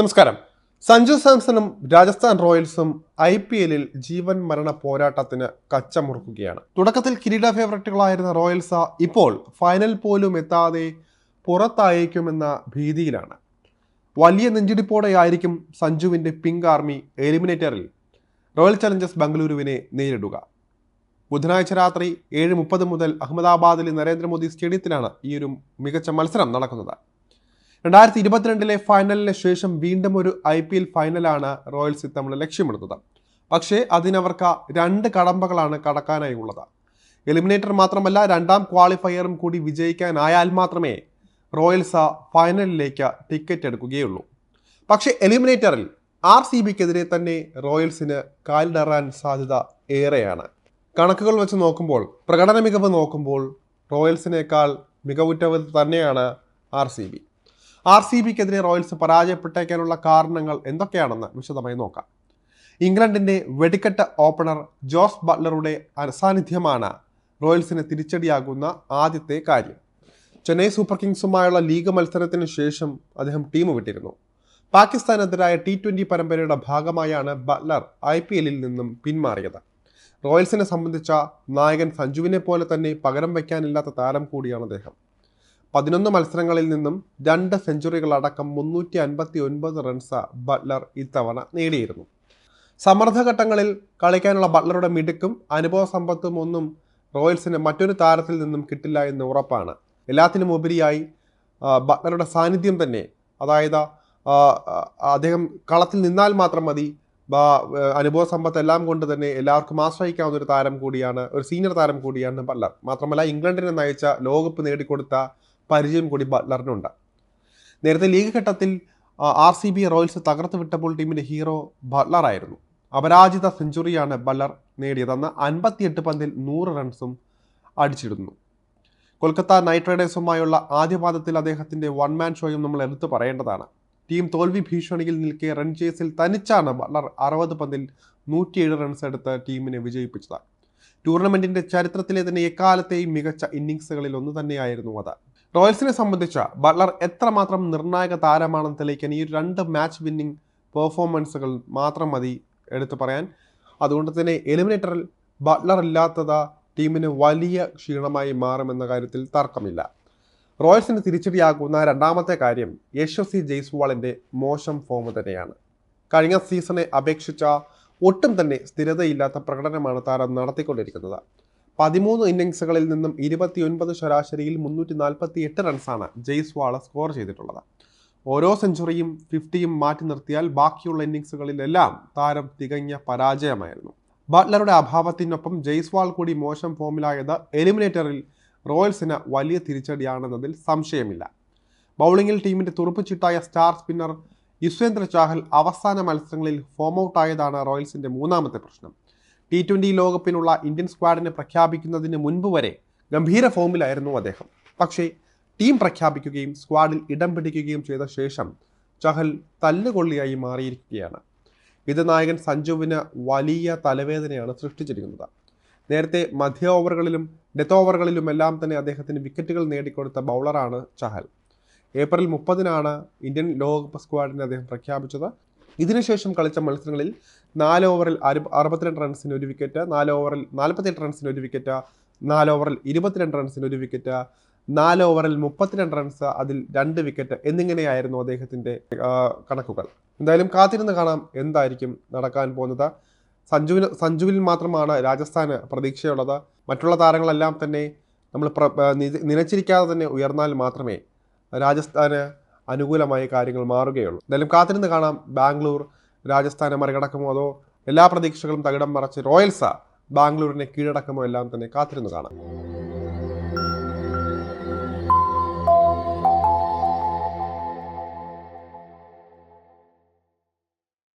നമസ്കാരം. സഞ്ജു സാംസണും രാജസ്ഥാൻ റോയൽസും ഐ പി എല്ലിൽ ജീവൻ മരണ പോരാട്ടത്തിന് കച്ചമുറുക്കുകയാണ്. തുടക്കത്തിൽ കിരീട ഫേവററ്റുകളായിരുന്ന റോയൽസ ഇപ്പോൾ ഫൈനൽ പോലും എത്താതെ പുറത്തായേക്കുമെന്ന ഭീതിയിലാണ്. വലിയ നെഞ്ചിടിപ്പോടെയായിരിക്കും സഞ്ജുവിന്റെ പിങ്ക് ആർമി എലിമിനേറ്ററിൽ റോയൽ ചലഞ്ചേഴ്സ് ബംഗളൂരുവിനെ നേരിടുക. ബുധനാഴ്ച രാത്രി ഏഴ് മുപ്പത് മുതൽ അഹമ്മദാബാദിലെ നരേന്ദ്രമോദി സ്റ്റേഡിയത്തിലാണ് ഈ ഒരു മികച്ച മത്സരം നടക്കുന്നത്. രണ്ടായിരത്തി ഇരുപത്തിരണ്ടിലെ ഫൈനലിന് ശേഷം വീണ്ടും ഒരു ഐ പി എൽ ഫൈനലാണ് റോയൽസ് ഇത്തവണ ലക്ഷ്യമിടുന്നത്. പക്ഷേ അതിനവർക്ക് രണ്ട് കടമ്പകളാണ് കടക്കാനായി ഉള്ളത്. എലിമിനേറ്റർ മാത്രമല്ല രണ്ടാം ക്വാളിഫയറും കൂടി വിജയിക്കാനായാൽ മാത്രമേ റോയൽസ് ഫൈനലിലേക്ക് ടിക്കറ്റ് എടുക്കുകയുള്ളൂ. പക്ഷേ എലിമിനേറ്ററിൽ ആർ സി ബിക്കെതിരെ തന്നെ റോയൽസിന് കാലിടറാൻ സാധ്യത ഏറെയാണ്. കണക്കുകൾ വെച്ച് നോക്കുമ്പോൾ പ്രകടന മികവ് നോക്കുമ്പോൾ റോയൽസിനേക്കാൾ മികവുറ്റവർ തന്നെയാണ് R C B R C ബിക്കെതിരെ Royals പരാജയപ്പെട്ടേക്കാനുള്ള കാരണങ്ങൾ എന്തൊക്കെയാണെന്ന് വിശദമായി നോക്കാം. ഇംഗ്ലണ്ടിന്റെ വെടിക്കെട്ട് ഓപ്പണർ ജോസ് ബട്ട്ലറുടെ അസാന്നിധ്യമാണ് റോയൽസിന് തിരിച്ചടിയാകുന്ന ആദ്യത്തെ കാര്യം. ചെന്നൈ സൂപ്പർ കിങ്സുമായുള്ള ലീഗ് മത്സരത്തിന് ശേഷം അദ്ദേഹം ടീം വിട്ടിരുന്നു. പാകിസ്ഥാനെതിരായ ടി ട്വന്റി പരമ്പരയുടെ ഭാഗമായാണ് ബട്ട്ലർ ഐ പി എല്ലിൽ നിന്നും പിന്മാറിയത്. റോയൽസിനെ സംബന്ധിച്ച നായകൻ സഞ്ജുവിനെ പോലെ തന്നെ പകരം വയ്ക്കാനില്ലാത്ത താരം കൂടിയാണ് അദ്ദേഹം. പതിനൊന്ന് മത്സരങ്ങളിൽ നിന്നും രണ്ട് സെഞ്ചുറികളടക്കം മുന്നൂറ്റി അൻപത്തി ഒൻപത് റൺസ് ബട്ട്ലർ ഇത്തവണ നേടിയിരുന്നു. സമ്മർദ്ദഘട്ടങ്ങളിൽ കളിക്കാനുള്ള ബട്ട്ലറുടെ മിടുക്കും അനുഭവ സമ്പത്തും ഒന്നും റോയൽസിന് മറ്റൊരു താരത്തിൽ നിന്നും കിട്ടില്ല എന്ന് ഉറപ്പാണ്. എല്ലാത്തിനും ഉപരിയായി ബട്ട്ലറുടെ സാന്നിധ്യം തന്നെ അതായത് അദ്ദേഹം കളത്തിൽ നിന്നാൽ മാത്രം മതി അനുഭവ സമ്പത്ത് എല്ലാം കൊണ്ട് തന്നെ എല്ലാവർക്കും ആശ്രയിക്കാവുന്ന ഒരു താരം കൂടിയാണ് ഒരു സീനിയർ താരം കൂടിയാണ് ബട്ട്ലർ. മാത്രമല്ല ഇംഗ്ലണ്ടിനെ നയിച്ച ലോകകപ്പ് നേടിക്കൊടുത്ത പരിചയം കൂടി ബട്ട്ലറിനുണ്ട് നേരത്തെ ലീഗ് ഘട്ടത്തിൽ ആർ സി ബി റോയൽസ് തകർത്ത് വിട്ടപ്പോൾ ടീമിന്റെ ഹീറോ ബട്ട്ലറായിരുന്നു അപരാജിത സെഞ്ചുറിയാണ് ബട്ട്ലർ നേടിയതെന്ന് അൻപത്തിയെട്ട് പന്തിൽ നൂറ് റൺസും അടിച്ചിടുന്നു കൊൽക്കത്ത നൈറ്റ് റൈഡേഴ്സുമായുള്ള ആദ്യ പാദത്തിൽ അദ്ദേഹത്തിന്റെ വൺ മാൻ ഷോയും നമ്മൾ എടുത്തു പറയേണ്ടതാണ്. ടീം തോൽവി ഭീഷണിയിൽ നിൽക്കെ റൺ ചേസിൽ തനിച്ചാണ് ബട്ട്ലർ അറുപത് പന്തിൽ നൂറ്റിയേഴ് റൺസ് എടുത്ത് ടീമിനെ വിജയിപ്പിച്ചത്. ടൂർണമെന്റിന്റെ ചരിത്രത്തിലെ തന്നെ എക്കാലത്തെയും മികച്ച ഇന്നിങ്സുകളിൽ ഒന്ന് തന്നെയായിരുന്നു അത്. റോയൽസിനെ സംബന്ധിച്ച് ബട്ട്ലർ എത്രമാത്രം നിർണായക താരമാണെന്ന് തെളിയിക്കാൻ ഈ രണ്ട് മാച്ച് വിന്നിംഗ് പെർഫോമൻസുകൾ മാത്രം മതി എടുത്തു പറയാൻ. അതുകൊണ്ട് തന്നെ എലിമിനേറ്ററിൽ ബട്ട്ലർ ഇല്ലാത്തത് ടീമിന് വലിയ ക്ഷീണമായി മാറുമെന്ന കാര്യത്തിൽ തർക്കമില്ല. റോയൽസിന് തിരിച്ചടിയാകുന്ന രണ്ടാമത്തെ കാര്യം യശസ്വി ജയ്സ്വാളിന്റെ മോശം ഫോം തന്നെയാണ്. കഴിഞ്ഞ സീസണെ അപേക്ഷിച്ച ഒട്ടും തന്നെ സ്ഥിരതയില്ലാത്ത പ്രകടനമാണ് താരം നടത്തിക്കൊണ്ടിരിക്കുന്നത്. പതിമൂന്ന് ഇന്നിങ്സുകളിൽ നിന്നും ഇരുപത്തിയൊൻപത് ശരാശരിയിൽ മുന്നൂറ്റി നാൽപ്പത്തി എട്ട് റൺസാണ് ജയ്സ്വാള സ്കോർ ചെയ്തിട്ടുള്ളത്. ഓരോ സെഞ്ചുറിയും ഫിഫ്റ്റിയും മാറ്റി നിർത്തിയാൽ ബാക്കിയുള്ള ഇന്നിങ്സുകളിലെല്ലാം താരം തികഞ്ഞ പരാജയമായിരുന്നു. ബട്ട്ലറുടെ അഭാവത്തിനൊപ്പം ജയ്സ്വാൾ കൂടി മോശം ഫോമിലായത് എലിമിനേറ്ററിൽ റോയൽസിന് വലിയ തിരിച്ചടിയാണെന്നതിൽ സംശയമില്ല. ബൗളിംഗിൽ ടീമിന്റെ തുറുപ്പുചിട്ടായ സ്റ്റാർ സ്പിന്നർ യുസ്വേന്ദ്ര ചാഹൽ അവസാന മത്സരങ്ങളിൽ ഫോം ഔട്ടായതാണ് റോയൽസിന്റെ മൂന്നാമത്തെ പ്രശ്നം. ടി ട്വന്റി ലോകകപ്പിനുള്ള ഇന്ത്യൻ സ്ക്വാഡിനെ പ്രഖ്യാപിക്കുന്നതിന് മുൻപ് വരെ ഗംഭീര ഫോമിലായിരുന്നു അദ്ദേഹം. പക്ഷേ ടീം പ്രഖ്യാപിക്കുകയും സ്ക്വാഡിൽ ഇടം പിടിക്കുകയും ചെയ്ത ശേഷം ചഹൽ തല്ലുകൊള്ളിയായി മാറിയിരിക്കുകയാണ്. ഇത് നായകൻ സഞ്ജുവിന് വലിയ തലവേദനയാണ് സൃഷ്ടിച്ചിരിക്കുന്നത്. നേരത്തെ മധ്യ ഓവറുകളിലും ഡെത്ത് ഓവറുകളിലും എല്ലാം തന്നെ അദ്ദേഹത്തിന് വിക്കറ്റുകൾ നേടിക്കൊടുത്ത ബൗളറാണ് ചഹൽ. ഏപ്രിൽ മുപ്പതിനാണ് ഇന്ത്യൻ ലോകകപ്പ് സ്ക്വാഡിനെ അദ്ദേഹം പ്രഖ്യാപിച്ചത്. ഇതിനുശേഷം കളിച്ച മത്സരങ്ങളിൽ നാല് ഓവറിൽ അരു- അറുപത്തിരണ്ട് റൺസിന് ഒരു വിക്കറ്റ് നാല് ഓവറിൽ നാൽപ്പത്തിയെട്ട് റൺസിന് ഒരു വിക്കറ്റ് നാല് ഓവറിൽ ഇരുപത്തിരണ്ട് റൺസിന് ഒരു വിക്കറ്റ് നാല് ഓവറിൽ മുപ്പത്തിരണ്ട് റൺസ് അതിൽ രണ്ട് വിക്കറ്റ് എന്നിങ്ങനെയായിരുന്നു അദ്ദേഹത്തിന്റെ കണക്കുകൾ. എന്തായാലും കാത്തിരുന്ന് കാണാം എന്തായിരിക്കും നടക്കാൻ പോകുന്നത്. സഞ്ജുവിന് സഞ്ജുവിൽ മാത്രമാണ് രാജസ്ഥാന് പ്രതീക്ഷയുള്ളത്. മറ്റുള്ള താരങ്ങളെല്ലാം തന്നെ നമ്മൾ പ്ര- ആ, നി- തന്നെ ഉയർന്നാൽ മാത്രമേ രാജസ്ഥാന് അനുകൂലമായ കാര്യങ്ങൾ മാറുകയുള്ളൂ. എന്തായാലും കാത്തിരുന്ന് കാണാം. ബാംഗ്ലൂർ രാജസ്ഥാനെ മറികടക്കുമോ അതോ എല്ലാ പ്രതീക്ഷകളും തകിടം മറച്ച് റോയൽസ ബാംഗ്ലൂരിനെ കീഴടക്കുമോ എല്ലാം തന്നെ കാത്തിരുന്ന് കാണാം.